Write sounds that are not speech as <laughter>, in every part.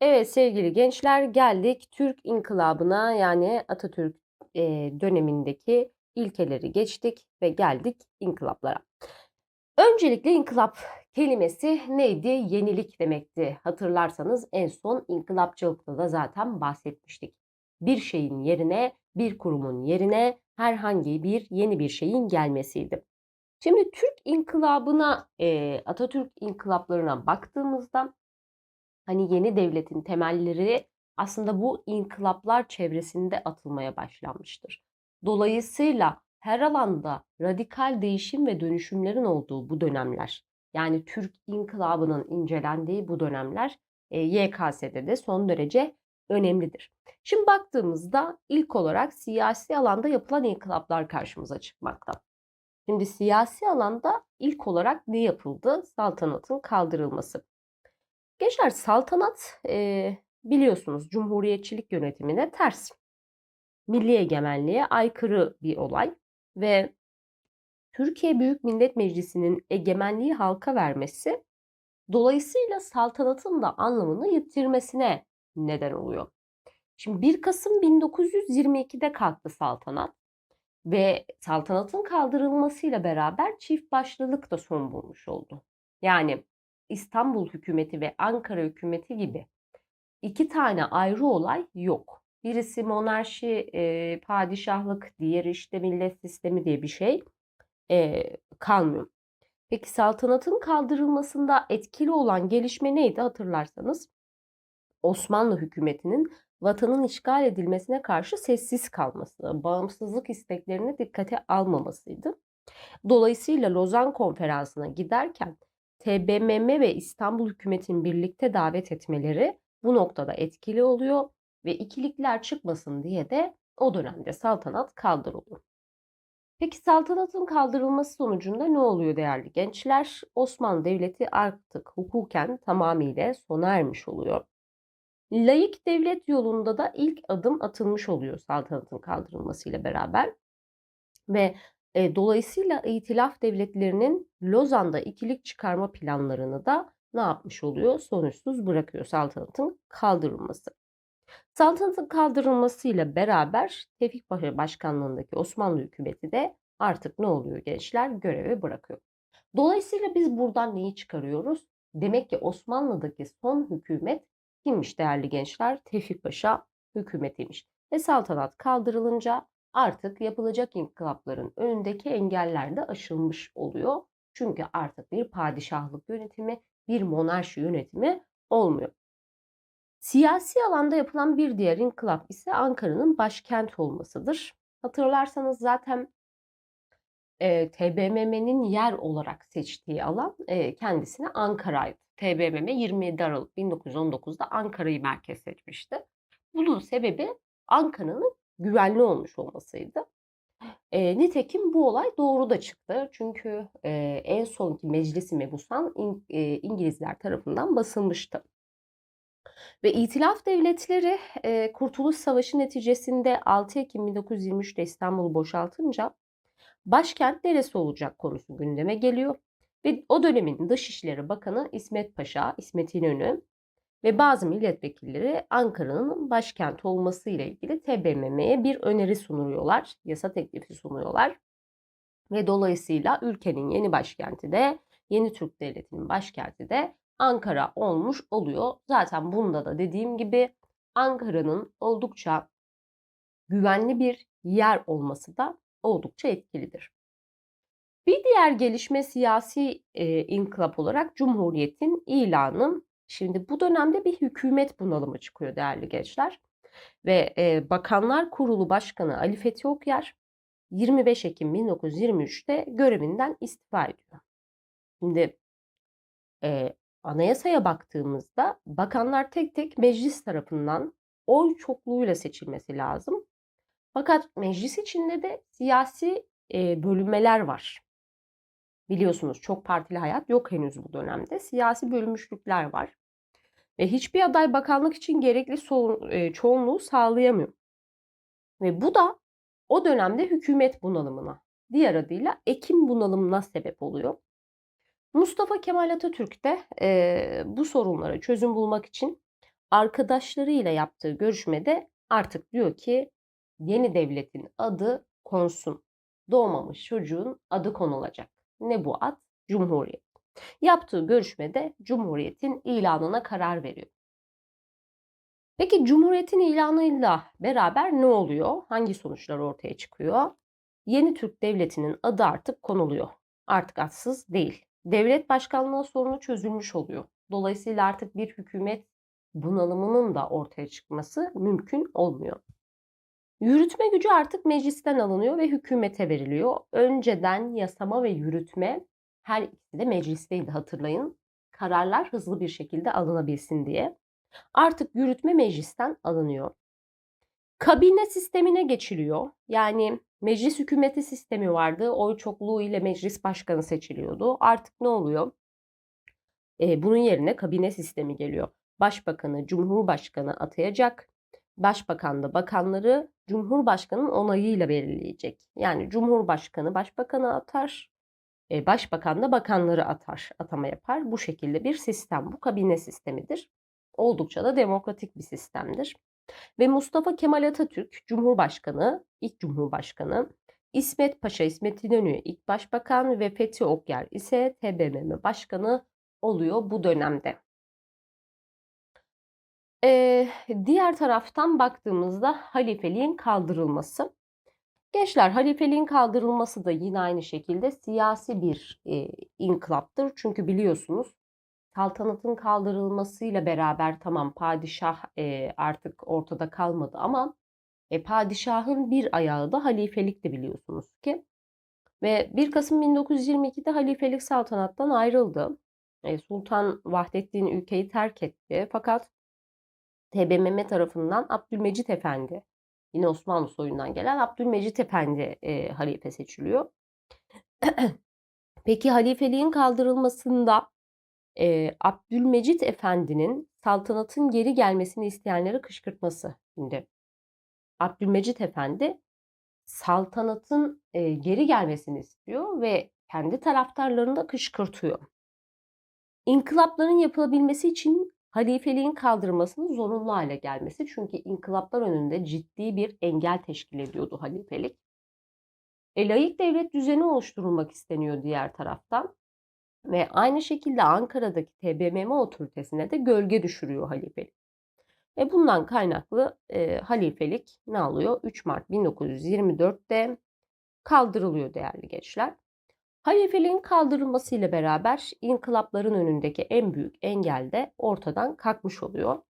Evet sevgili gençler geldik Türk İnkılabı'na yani Atatürk eee, dönemindeki ilkeleri geçtik ve geldik inkılaplara. Öncelikle inkılap kelimesi neydi? Yenilik demekti. Hatırlarsanız en son inkılapçılıkta da zaten bahsetmiştik. Bir şeyin yerine, bir kurumun yerine herhangi bir yeni bir şeyin gelmesiydi. Şimdi Türk İnkılabı'na, eee, Atatürk inkılaplarına baktığımızda Hani yeni devletin temelleri aslında bu inkılaplar çevresinde atılmaya başlanmıştır. Dolayısıyla her alanda radikal değişim ve dönüşümlerin olduğu bu dönemler, yani Türk İnkılabı'nın incelendiği bu dönemler e, YKS'de de son derece önemlidir. Şimdi baktığımızda ilk olarak siyasi alanda yapılan inkılaplar karşımıza çıkmakta. Şimdi siyasi alanda ilk olarak ne yapıldı? Saltanatın kaldırılması. Gençler saltanat e, biliyorsunuz cumhuriyetçilik yönetimine ters. Milli egemenliğe aykırı bir olay ve Türkiye Büyük Millet Meclisi'nin egemenliği halka vermesi dolayısıyla saltanatın da anlamını yitirmesine neden oluyor. Şimdi 1 Kasım 1922'de kalktı saltanat ve saltanatın kaldırılmasıyla beraber çift başlılık da son bulmuş oldu. Yani İstanbul hükümeti ve Ankara hükümeti gibi iki tane ayrı olay yok. Birisi monarşi, e, padişahlık, diğeri işte millet sistemi diye bir şey e, kalmıyor. Peki saltanatın kaldırılmasında etkili olan gelişme neydi hatırlarsanız? Osmanlı hükümetinin vatanın işgal edilmesine karşı sessiz kalması, bağımsızlık isteklerini dikkate almamasıydı. Dolayısıyla Lozan Konferansı'na giderken TBMM ve İstanbul hükümetinin birlikte davet etmeleri bu noktada etkili oluyor ve ikilikler çıkmasın diye de o dönemde saltanat kaldırılıyor. Peki saltanatın kaldırılması sonucunda ne oluyor değerli gençler? Osmanlı Devleti artık hukuken tamamıyla sona ermiş oluyor. Layık devlet yolunda da ilk adım atılmış oluyor saltanatın kaldırılmasıyla beraber. Ve e, dolayısıyla itilaf devletlerinin Lozan'da ikilik çıkarma planlarını da ne yapmış oluyor? Sonuçsuz bırakıyor saltanatın kaldırılması. Saltanatın kaldırılmasıyla beraber Tevfik Paşa başkanlığındaki Osmanlı hükümeti de artık ne oluyor gençler? Görevi bırakıyor. Dolayısıyla biz buradan neyi çıkarıyoruz? Demek ki Osmanlı'daki son hükümet kimmiş değerli gençler? Tevfik Paşa hükümetiymiş. Ve saltanat kaldırılınca artık yapılacak inkılapların önündeki engeller de aşılmış oluyor. Çünkü artık bir padişahlık yönetimi, bir monarşi yönetimi olmuyor. Siyasi alanda yapılan bir diğer inkılap ise Ankara'nın başkent olmasıdır. Hatırlarsanız zaten e, TBMM'nin yer olarak seçtiği alan e, kendisine Ankara'ydı. TBMM 27 Aralık 1919'da Ankara'yı merkez seçmişti. Bunun sebebi Ankara'nın güvenli olmuş olmasıydı. E, nitekim bu olay doğru da çıktı. Çünkü e, en sonki Meclisi Mebusan İng, e, İngilizler tarafından basılmıştı. Ve İtilaf Devletleri e, Kurtuluş Savaşı neticesinde 6 Ekim 1923'te İstanbul'u boşaltınca başkent neresi olacak konusu gündeme geliyor. Ve o dönemin Dışişleri Bakanı İsmet Paşa, İsmet İnönü ve bazı milletvekilleri Ankara'nın başkent olması ile ilgili TBMM'ye bir öneri sunuyorlar, yasa teklifi sunuyorlar. Ve dolayısıyla ülkenin yeni başkenti de, yeni Türk Devleti'nin başkenti de Ankara olmuş oluyor. Zaten bunda da dediğim gibi Ankara'nın oldukça güvenli bir yer olması da oldukça etkilidir. Bir diğer gelişme siyasi e, inkılap olarak Cumhuriyet'in ilanı Şimdi bu dönemde bir hükümet bunalımı çıkıyor değerli gençler. Ve e, Bakanlar Kurulu Başkanı Ali Fethi Okyar 25 Ekim 1923'te görevinden istifa ediyor. Şimdi e, anayasaya baktığımızda bakanlar tek tek meclis tarafından oy çokluğuyla seçilmesi lazım. Fakat meclis içinde de siyasi e, bölünmeler var. Biliyorsunuz çok partili hayat yok henüz bu dönemde. Siyasi bölünmüşlükler var. Ve hiçbir aday bakanlık için gerekli çoğunluğu sağlayamıyor. Ve bu da o dönemde hükümet bunalımına, diğer adıyla Ekim bunalımına sebep oluyor. Mustafa Kemal Atatürk de e, bu sorunlara çözüm bulmak için arkadaşlarıyla yaptığı görüşmede artık diyor ki yeni devletin adı konsun. Doğmamış çocuğun adı konulacak. Ne bu ad? Cumhuriyet. Yaptığı görüşmede Cumhuriyet'in ilanına karar veriyor. Peki Cumhuriyet'in ilanıyla beraber ne oluyor? Hangi sonuçlar ortaya çıkıyor? Yeni Türk Devleti'nin adı artık konuluyor. Artık adsız değil. Devlet başkanlığı sorunu çözülmüş oluyor. Dolayısıyla artık bir hükümet bunalımının da ortaya çıkması mümkün olmuyor. Yürütme gücü artık meclisten alınıyor ve hükümete veriliyor. Önceden yasama ve yürütme her ikisi de meclisteydi hatırlayın. Kararlar hızlı bir şekilde alınabilsin diye. Artık yürütme meclisten alınıyor. Kabine sistemine geçiliyor. Yani meclis hükümeti sistemi vardı. Oy çokluğu ile meclis başkanı seçiliyordu. Artık ne oluyor? Ee, bunun yerine kabine sistemi geliyor. Başbakanı, cumhurbaşkanı atayacak. Başbakan da bakanları Cumhurbaşkanı'nın onayıyla belirleyecek. Yani Cumhurbaşkanı başbakanı atar, e, başbakan da bakanları atar, atama yapar. Bu şekilde bir sistem, bu kabine sistemidir. Oldukça da demokratik bir sistemdir. Ve Mustafa Kemal Atatürk Cumhurbaşkanı, ilk Cumhurbaşkanı, İsmet Paşa, İsmet İnönü ilk başbakan ve Fethi Okyar ise TBMM başkanı oluyor bu dönemde. Ee, diğer taraftan baktığımızda halifeliğin kaldırılması. Gençler halifeliğin kaldırılması da yine aynı şekilde siyasi bir e, inkılaptır. Çünkü biliyorsunuz saltanatın kaldırılmasıyla beraber tamam padişah e, artık ortada kalmadı ama e, padişahın bir ayağı da halifelikti biliyorsunuz ki. Ve 1 Kasım 1922'de halifelik saltanattan ayrıldı. E, Sultan Vahdettin ülkeyi terk etti. Fakat TBMM tarafından Abdülmecit Efendi, yine Osmanlı soyundan gelen Abdülmecit Efendi e, halife seçiliyor. <clears throat> Peki halifeliğin kaldırılmasında e, Abdülmecit Efendi'nin saltanatın geri gelmesini isteyenleri kışkırtması. Şimdi Abdülmecit Efendi saltanatın e, geri gelmesini istiyor ve kendi taraftarlarını da kışkırtıyor. İnkılapların yapılabilmesi için halifeliğin kaldırılmasının zorunlu hale gelmesi. Çünkü inkılaplar önünde ciddi bir engel teşkil ediyordu halifelik. E, layık devlet düzeni oluşturulmak isteniyor diğer taraftan. Ve aynı şekilde Ankara'daki TBMM otoritesine de gölge düşürüyor halifelik. Ve bundan kaynaklı e, halifelik ne alıyor? 3 Mart 1924'te kaldırılıyor değerli gençler. Halifeliğin kaldırılmasıyla beraber inkılapların önündeki en büyük engel de ortadan kalkmış oluyor.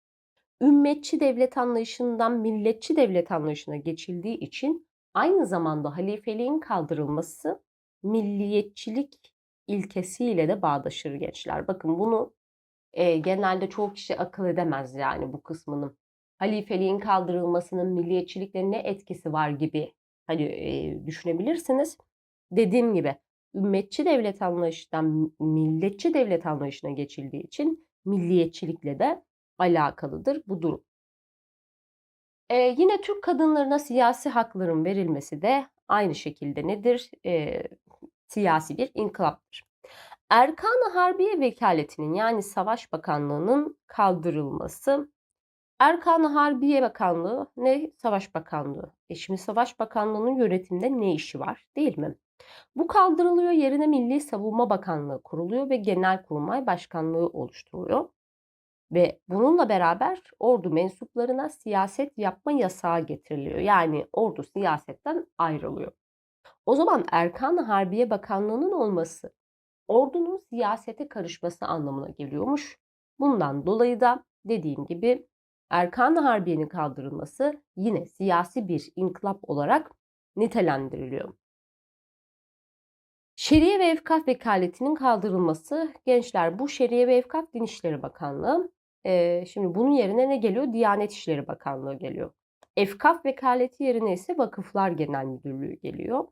Ümmetçi devlet anlayışından milletçi devlet anlayışına geçildiği için aynı zamanda halifeliğin kaldırılması milliyetçilik ilkesiyle de bağdaşır gençler. Bakın bunu e, genelde çoğu kişi akıl edemez yani bu kısmının. Halifeliğin kaldırılmasının milliyetçilikle ne etkisi var gibi hani e, düşünebilirsiniz. Dediğim gibi ümmetçi devlet anlayışından milletçi devlet anlayışına geçildiği için milliyetçilikle de alakalıdır bu durum. Ee, yine Türk kadınlarına siyasi hakların verilmesi de aynı şekilde nedir? Ee, siyasi bir inkılaptır. Erkan-ı Harbiye Vekaletinin yani Savaş Bakanlığı'nın kaldırılması. Erkan-ı Harbiye Bakanlığı ne? Savaş Bakanlığı. E şimdi Savaş Bakanlığı'nın yönetimde ne işi var değil mi? Bu kaldırılıyor yerine Milli Savunma Bakanlığı kuruluyor ve Genelkurmay Başkanlığı oluşturuluyor. Ve bununla beraber ordu mensuplarına siyaset yapma yasağı getiriliyor. Yani ordu siyasetten ayrılıyor. O zaman Erkan Harbiye Bakanlığı'nın olması ordunun siyasete karışması anlamına geliyormuş. Bundan dolayı da dediğim gibi Erkan Harbiye'nin kaldırılması yine siyasi bir inkılap olarak nitelendiriliyor. Şeriye ve Evkaf Vekaletinin kaldırılması. Gençler bu Şeriye ve Evkaf Din İşleri Bakanlığı. Ee, şimdi bunun yerine ne geliyor? Diyanet İşleri Bakanlığı geliyor. Evkaf Vekaleti yerine ise Vakıflar Genel Müdürlüğü geliyor.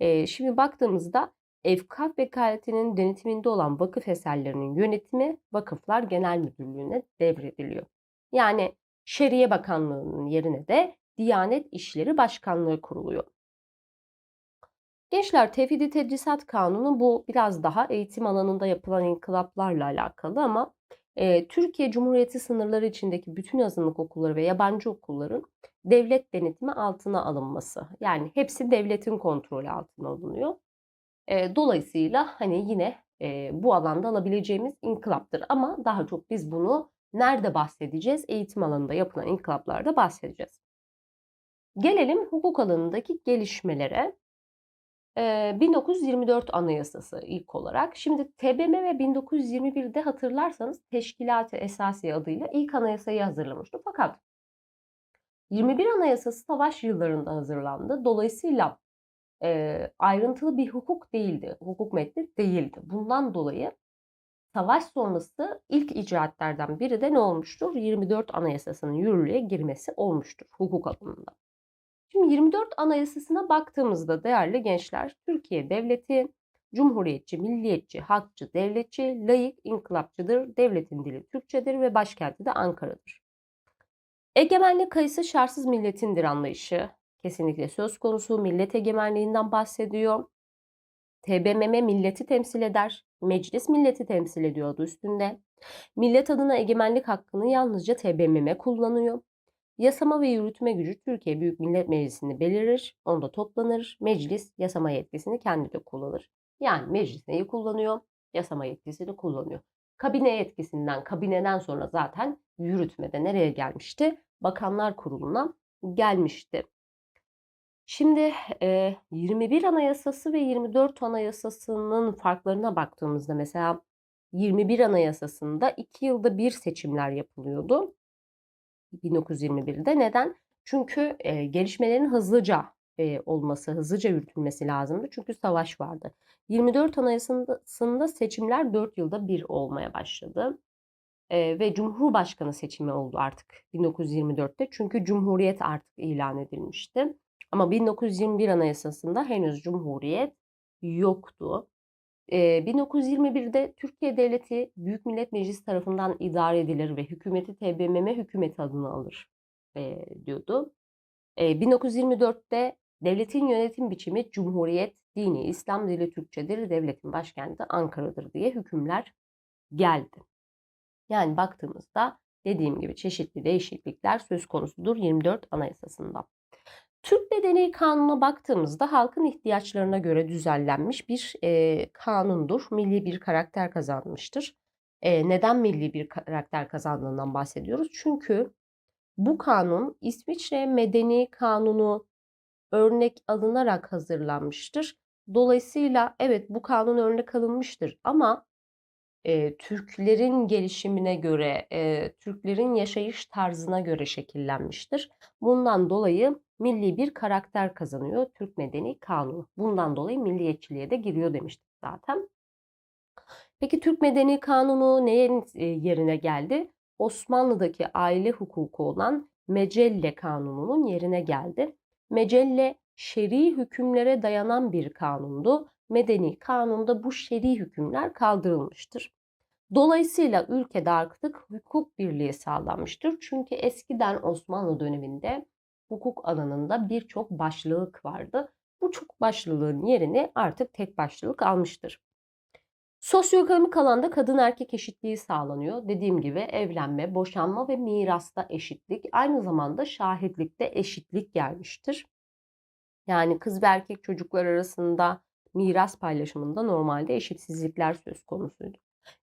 Ee, şimdi baktığımızda Evkaf Vekaletinin denetiminde olan vakıf eserlerinin yönetimi Vakıflar Genel Müdürlüğü'ne devrediliyor. Yani Şeriye Bakanlığı'nın yerine de Diyanet İşleri Başkanlığı kuruluyor. Gençler Tevhidi Tedrisat Kanunu bu biraz daha eğitim alanında yapılan inkılaplarla alakalı ama Eee, Türkiye Cumhuriyeti sınırları içindeki bütün azınlık okulları ve yabancı okulların devlet denetimi altına alınması. Yani hepsi devletin kontrolü altına alınıyor. Eee, dolayısıyla hani yine eee, bu alanda alabileceğimiz inkılaptır. Ama daha çok biz bunu nerede bahsedeceğiz? Eğitim alanında yapılan inkılaplarda bahsedeceğiz. Gelelim hukuk alanındaki gelişmelere. Eee, 1924 Anayasası ilk olarak. Şimdi TBMM ve 1921'de hatırlarsanız Teşkilat-ı Esasiye adıyla ilk anayasayı hazırlamıştı. Fakat 21 Anayasası savaş yıllarında hazırlandı. Dolayısıyla eee, ayrıntılı bir hukuk değildi, hukuk metni değildi. Bundan dolayı savaş sonrası ilk icraatlerden biri de ne olmuştur? 24 Anayasası'nın yürürlüğe girmesi olmuştur hukuk alanında. Şimdi 24 Anayasası'na baktığımızda değerli gençler, Türkiye Devleti Cumhuriyetçi, milliyetçi, halkçı, devletçi, layık, inkılapçıdır. Devletin dili Türkçedir ve başkenti de Ankara'dır. Egemenlik kayısı şartsız milletindir anlayışı. Kesinlikle söz konusu millet egemenliğinden bahsediyor. TBMM milleti temsil eder. Meclis milleti temsil ediyor adı üstünde. Millet adına egemenlik hakkını yalnızca TBMM kullanıyor. Yasama ve yürütme gücü Türkiye Büyük Millet Meclisi'ni belirir, onda toplanır. Meclis yasama yetkisini kendi de kullanır. Yani meclis neyi kullanıyor? Yasama yetkisini kullanıyor. Kabine yetkisinden, kabineden sonra zaten yürütmede nereye gelmişti? Bakanlar Kurulu'na gelmişti. Şimdi e, 21 Anayasası ve 24 Anayasası'nın farklarına baktığımızda mesela 21 Anayasası'nda 2 yılda bir seçimler yapılıyordu. 1921'de neden? Çünkü e, gelişmelerin hızlıca e, olması, hızlıca yürütülmesi lazımdı. Çünkü savaş vardı. 24 Anayasası'nda seçimler 4 yılda bir olmaya başladı. E, ve Cumhurbaşkanı seçimi oldu artık 1924'te. Çünkü Cumhuriyet artık ilan edilmişti. Ama 1921 Anayasası'nda henüz Cumhuriyet yoktu. E, 1921'de Türkiye Devleti Büyük Millet Meclisi tarafından idare edilir ve hükümeti TBMM hükümeti adını alır diyordu. E, 1924'te devletin yönetim biçimi Cumhuriyet, dini İslam dili Türkçedir, devletin başkenti Ankara'dır diye hükümler geldi. Yani baktığımızda dediğim gibi çeşitli değişiklikler söz konusudur 24 Anayasası'nda. Türk Medeni Kanunu'na baktığımızda halkın ihtiyaçlarına göre düzenlenmiş bir e, kanundur. Milli bir karakter kazanmıştır. E, neden milli bir karakter kazandığından bahsediyoruz? Çünkü bu kanun İsviçre Medeni Kanunu örnek alınarak hazırlanmıştır. Dolayısıyla evet bu kanun örnek alınmıştır ama e, Türklerin gelişimine göre, e, Türklerin yaşayış tarzına göre şekillenmiştir. Bundan dolayı milli bir karakter kazanıyor Türk Medeni Kanunu. Bundan dolayı milliyetçiliğe de giriyor demiştik zaten. Peki Türk Medeni Kanunu neyin yerine geldi? Osmanlı'daki aile hukuku olan Mecelle Kanunu'nun yerine geldi. Mecelle şer'i hükümlere dayanan bir kanundu. Medeni kanunda bu şer'i hükümler kaldırılmıştır. Dolayısıyla ülkede artık hukuk birliği sağlanmıştır. Çünkü eskiden Osmanlı döneminde hukuk alanında birçok başlılık vardı. Bu çok başlılığın yerini artık tek başlılık almıştır. Sosyoekonomik alanda kadın erkek eşitliği sağlanıyor. Dediğim gibi evlenme, boşanma ve mirasta eşitlik, aynı zamanda şahitlikte eşitlik gelmiştir. Yani kız ve erkek çocuklar arasında miras paylaşımında normalde eşitsizlikler söz konusuydu.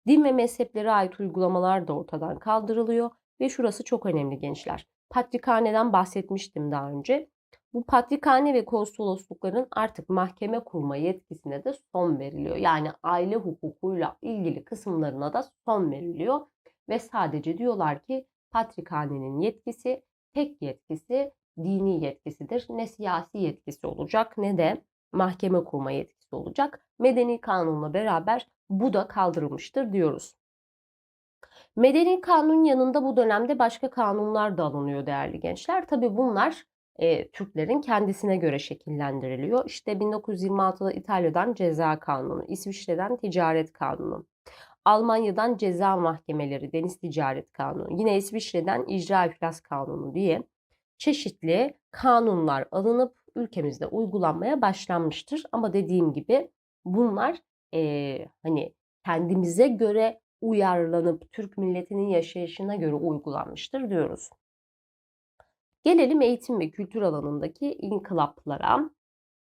Din ve mezheplere ait uygulamalar da ortadan kaldırılıyor ve şurası çok önemli gençler. Patrikhaneden bahsetmiştim daha önce. Bu patrikhane ve konsoloslukların artık mahkeme kurma yetkisine de son veriliyor. Yani aile hukukuyla ilgili kısımlarına da son veriliyor. Ve sadece diyorlar ki patrikhanenin yetkisi, tek yetkisi dini yetkisidir. Ne siyasi yetkisi olacak ne de mahkeme kurma yetkisi olacak. Medeni kanunla beraber bu da kaldırılmıştır diyoruz. Medeni kanun yanında bu dönemde başka kanunlar da alınıyor değerli gençler. Tabi bunlar e, Türklerin kendisine göre şekillendiriliyor. İşte 1926'da İtalya'dan ceza kanunu, İsviçre'den ticaret kanunu, Almanya'dan ceza mahkemeleri, deniz ticaret kanunu, yine İsviçre'den icra iflas kanunu diye çeşitli kanunlar alınıp ülkemizde uygulanmaya başlanmıştır. Ama dediğim gibi bunlar e, hani kendimize göre uyarlanıp Türk milletinin yaşayışına göre uygulanmıştır diyoruz. Gelelim eğitim ve kültür alanındaki inkılaplara.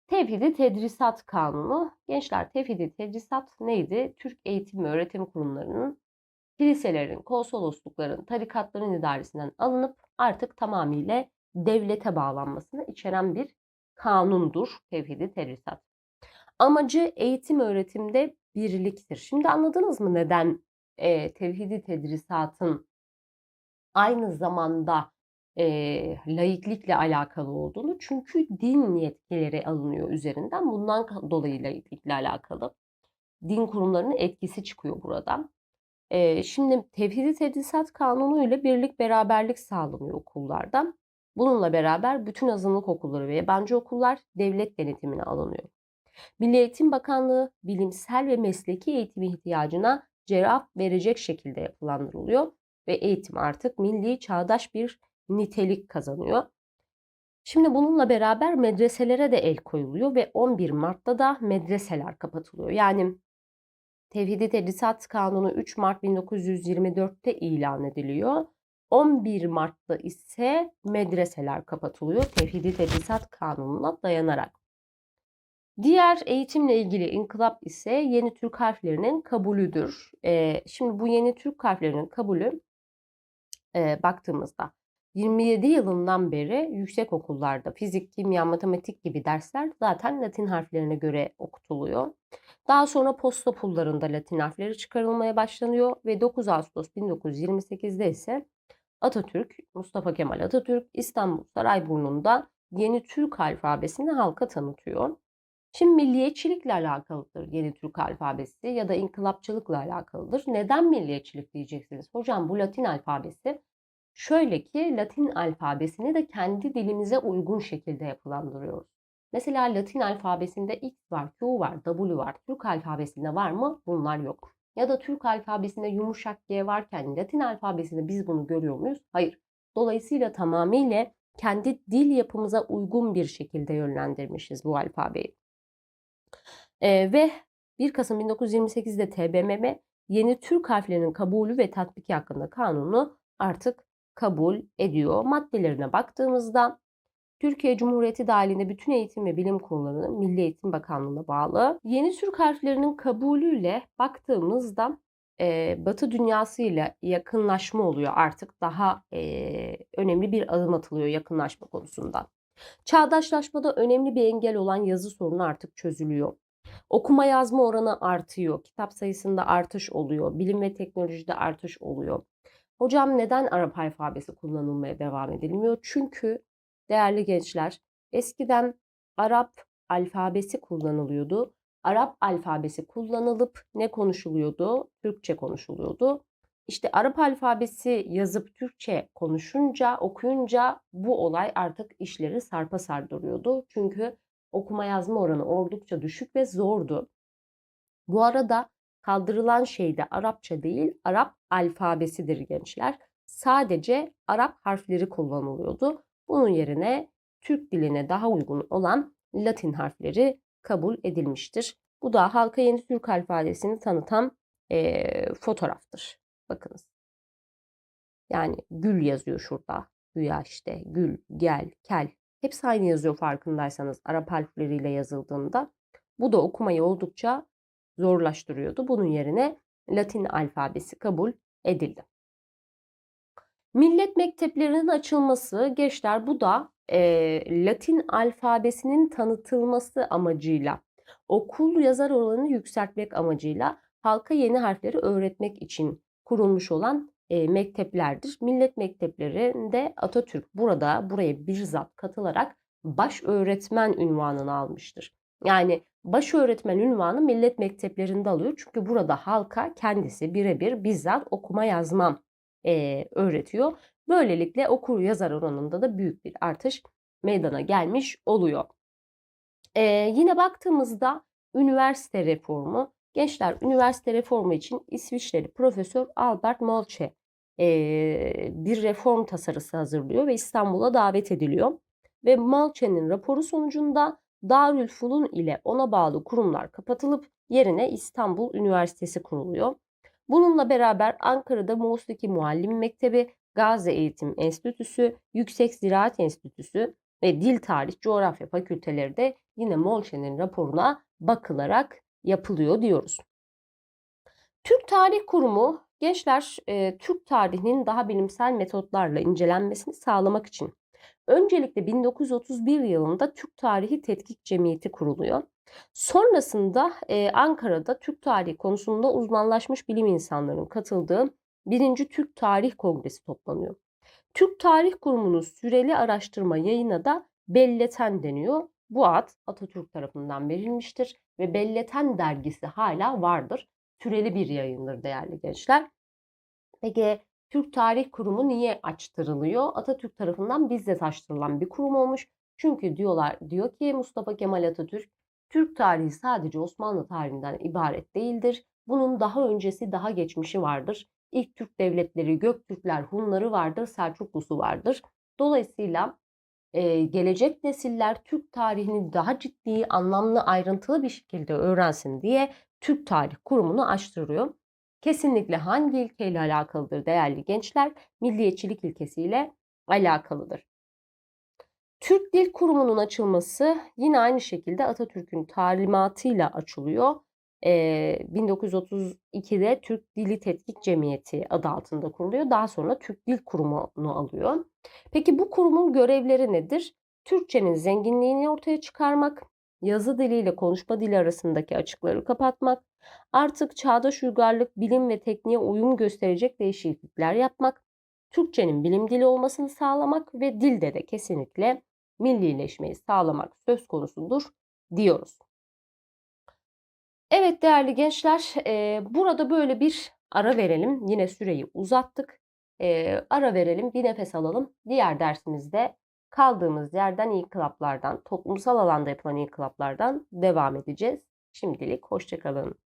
Tevhidi Tedrisat Kanunu. Gençler tevhidi tedrisat neydi? Türk eğitim ve öğretim kurumlarının kiliselerin, konsoloslukların, tarikatların idaresinden alınıp artık tamamıyla devlete bağlanmasını içeren bir kanundur tevhidi tedrisat. Amacı eğitim öğretimde birliktir. Şimdi anladınız mı neden e, tevhidi tedrisatın aynı zamanda e, laiklikle alakalı olduğunu? Çünkü din yetkileri alınıyor üzerinden. Bundan dolayı laiklikle alakalı. Din kurumlarının etkisi çıkıyor buradan. E, şimdi tevhidi tedrisat kanunu ile birlik beraberlik sağlanıyor okullarda. Bununla beraber bütün azınlık okulları ve yabancı okullar devlet denetimine alınıyor. Milli Eğitim Bakanlığı bilimsel ve mesleki eğitim ihtiyacına cevap verecek şekilde yapılandırılıyor ve eğitim artık milli çağdaş bir nitelik kazanıyor. Şimdi bununla beraber medreselere de el koyuluyor ve 11 Mart'ta da medreseler kapatılıyor. Yani Tevhidi Tedrisat Kanunu 3 Mart 1924'te ilan ediliyor. 11 Mart'ta ise medreseler kapatılıyor Tevhidi Tedrisat Kanunu'na dayanarak. Diğer eğitimle ilgili inkılap ise yeni Türk harflerinin kabulüdür. Ee, şimdi bu yeni Türk harflerinin kabulü e, baktığımızda 27 yılından beri yüksek okullarda fizik, kimya, matematik gibi dersler zaten Latin harflerine göre okutuluyor. Daha sonra posta pullarında Latin harfleri çıkarılmaya başlanıyor ve 9 Ağustos 1928'de ise Atatürk, Mustafa Kemal Atatürk İstanbul Sarayburnu'nda yeni Türk alfabesini halka tanıtıyor. Şimdi milliyetçilikle alakalıdır yeni Türk alfabesi ya da inkılapçılıkla alakalıdır. Neden milliyetçilik diyeceksiniz? Hocam bu Latin alfabesi şöyle ki Latin alfabesini de kendi dilimize uygun şekilde yapılandırıyoruz. Mesela Latin alfabesinde X var, Q var, W var. Türk alfabesinde var mı? Bunlar yok. Ya da Türk alfabesinde yumuşak G varken Latin alfabesinde biz bunu görüyor muyuz? Hayır. Dolayısıyla tamamıyla kendi dil yapımıza uygun bir şekilde yönlendirmişiz bu alfabeyi. Ee, ve 1 Kasım 1928'de TBMM yeni Türk harflerinin kabulü ve tatbiki hakkında kanunu artık kabul ediyor. Maddelerine baktığımızda Türkiye Cumhuriyeti dahilinde bütün eğitim ve bilim kurumları Milli Eğitim Bakanlığı'na bağlı. Yeni Türk harflerinin kabulüyle baktığımızda e, Batı dünyası ile yakınlaşma oluyor artık daha e, önemli bir adım atılıyor yakınlaşma konusunda. Çağdaşlaşmada önemli bir engel olan yazı sorunu artık çözülüyor. Okuma yazma oranı artıyor. Kitap sayısında artış oluyor. Bilim ve teknolojide artış oluyor. Hocam neden Arap alfabesi kullanılmaya devam edilmiyor? Çünkü değerli gençler eskiden Arap alfabesi kullanılıyordu. Arap alfabesi kullanılıp ne konuşuluyordu? Türkçe konuşuluyordu. İşte Arap alfabesi yazıp Türkçe konuşunca, okuyunca bu olay artık işleri sarpa sardırıyordu. Çünkü okuma yazma oranı oldukça düşük ve zordu. Bu arada kaldırılan şey de Arapça değil, Arap alfabesidir gençler. Sadece Arap harfleri kullanılıyordu. Bunun yerine Türk diline daha uygun olan Latin harfleri kabul edilmiştir. Bu da halka yeni Türk alfabesini tanıtan e, fotoğraftır. Bakınız. Yani gül yazıyor şurada. Güya işte gül, gel, kel. Hepsi aynı yazıyor farkındaysanız Arap harfleriyle yazıldığında. Bu da okumayı oldukça zorlaştırıyordu. Bunun yerine Latin alfabesi kabul edildi. Millet mekteplerinin açılması gençler bu da e, Latin alfabesinin tanıtılması amacıyla okul yazar oranını yükseltmek amacıyla halka yeni harfleri öğretmek için kurulmuş olan e, mekteplerdir. Millet mekteplerinde Atatürk burada buraya bir zat katılarak baş öğretmen ünvanını almıştır. Yani baş öğretmen ünvanı millet mekteplerinde alıyor. Çünkü burada halka kendisi birebir bizzat okuma yazma e, öğretiyor. Böylelikle okur yazar oranında da büyük bir artış meydana gelmiş oluyor. E, yine baktığımızda üniversite reformu. Gençler üniversite reformu için İsviçreli Profesör Albert Molche e, bir reform tasarısı hazırlıyor ve İstanbul'a davet ediliyor. Ve Molche'nin raporu sonucunda Darülfünun ile ona bağlı kurumlar kapatılıp yerine İstanbul Üniversitesi kuruluyor. Bununla beraber Ankara'da Musiki Muallim Mektebi, Gazi Eğitim Enstitüsü, Yüksek Ziraat Enstitüsü ve Dil Tarih Coğrafya Fakülteleri de yine Molşen'in raporuna bakılarak yapılıyor diyoruz. Türk Tarih Kurumu gençler e, Türk tarihinin daha bilimsel metotlarla incelenmesini sağlamak için öncelikle 1931 yılında Türk Tarihi Tetkik Cemiyeti kuruluyor. Sonrasında e, Ankara'da Türk tarihi konusunda uzmanlaşmış bilim insanlarının katıldığı birinci Türk Tarih Kongresi toplanıyor. Türk Tarih Kurumu'nun süreli araştırma yayına da Belleten deniyor. Bu ad Atatürk tarafından verilmiştir ve Belleten dergisi hala vardır. Süreli bir yayındır değerli gençler. Peki Türk Tarih Kurumu niye açtırılıyor? Atatürk tarafından bizzat açtırılan bir kurum olmuş. Çünkü diyorlar diyor ki Mustafa Kemal Atatürk Türk tarihi sadece Osmanlı tarihinden ibaret değildir. Bunun daha öncesi, daha geçmişi vardır. İlk Türk devletleri, Göktürkler, Hunları vardır, Selçuklusu vardır. Dolayısıyla e, gelecek nesiller Türk tarihini daha ciddi, anlamlı, ayrıntılı bir şekilde öğrensin diye Türk Tarih Kurumu'nu açtırıyor. Kesinlikle hangi ilkeyle alakalıdır değerli gençler? Milliyetçilik ilkesiyle alakalıdır. Türk Dil Kurumu'nun açılması yine aynı şekilde Atatürk'ün talimatıyla açılıyor. Ee, 1932'de Türk Dili Tetkik Cemiyeti adı altında kuruluyor. Daha sonra Türk Dil Kurumu'nu alıyor. Peki bu kurumun görevleri nedir? Türkçenin zenginliğini ortaya çıkarmak, yazı diliyle konuşma dili arasındaki açıkları kapatmak, artık çağdaş uygarlık, bilim ve tekniğe uyum gösterecek değişiklikler yapmak, Türkçenin bilim dili olmasını sağlamak ve dilde de kesinlikle millileşmeyi sağlamak söz konusudur diyoruz. Evet değerli gençler, e, burada böyle bir ara verelim. Yine süreyi uzattık. E, ara verelim, bir nefes alalım. Diğer dersimizde kaldığımız yerden inkılaplardan, toplumsal alanda yapılan inkılaplardan devam edeceğiz. Şimdilik hoşçakalın.